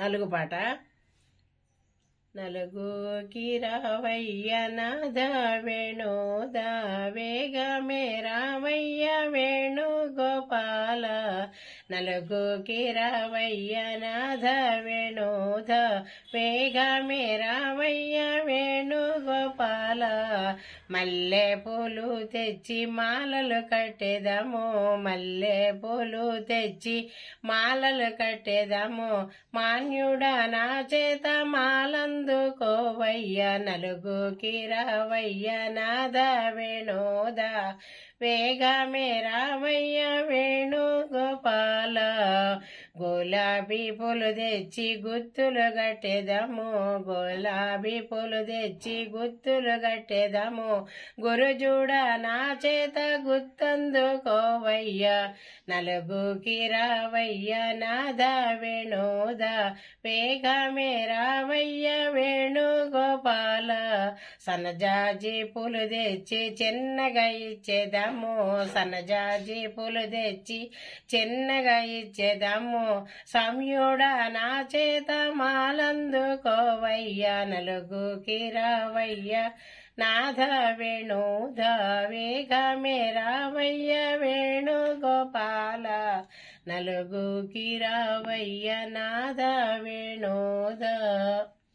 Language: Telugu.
నలుగు పాట. నలుగు కిరవయ్య నాద వేణుద వేగమే రావయ్య వేణు గోపాల నలుగు కిరవయ్య నాథ వేణోధ వేగమే రావయ్య వేణు గోపాల మల్లె పూలు తెచ్చి మాలలు కట్టేదాము మల్లె పూలు తెచ్చి మాలలు కట్టేదాము. మాన్యుడా నా చేత మాలందుకోవయ్య నలుగు కిరవయ్య నాథ వేణోద వేగమే రావయ్య గులాబీ పూలు తెచ్చి గుత్తులు కట్టేదాము. గులాబీ పూలు తెచ్చి గుత్తులు కట్టేదాము. గురుజూడ నా చేత గుత్తందుకోవయ్య నలుగుకి రావయ్యా నాద వేణుద వేగమే రావయ్య వేణు గోపాల సన్నజాజి పూలు తెచ్చి చిన్నగా ఇచ్చేదాము సన్నజాజి పూలు తెచ్చి చిన్నగా ఇచ్చేదాము సమయుడ నా చేత మాలందుకోవయ్యా. నలుగు కిరావయ్య నాథ వేణు వేగమే రావయ్య వేణుగోపాల నలుగు కిరావయ్య నాథ వేణుద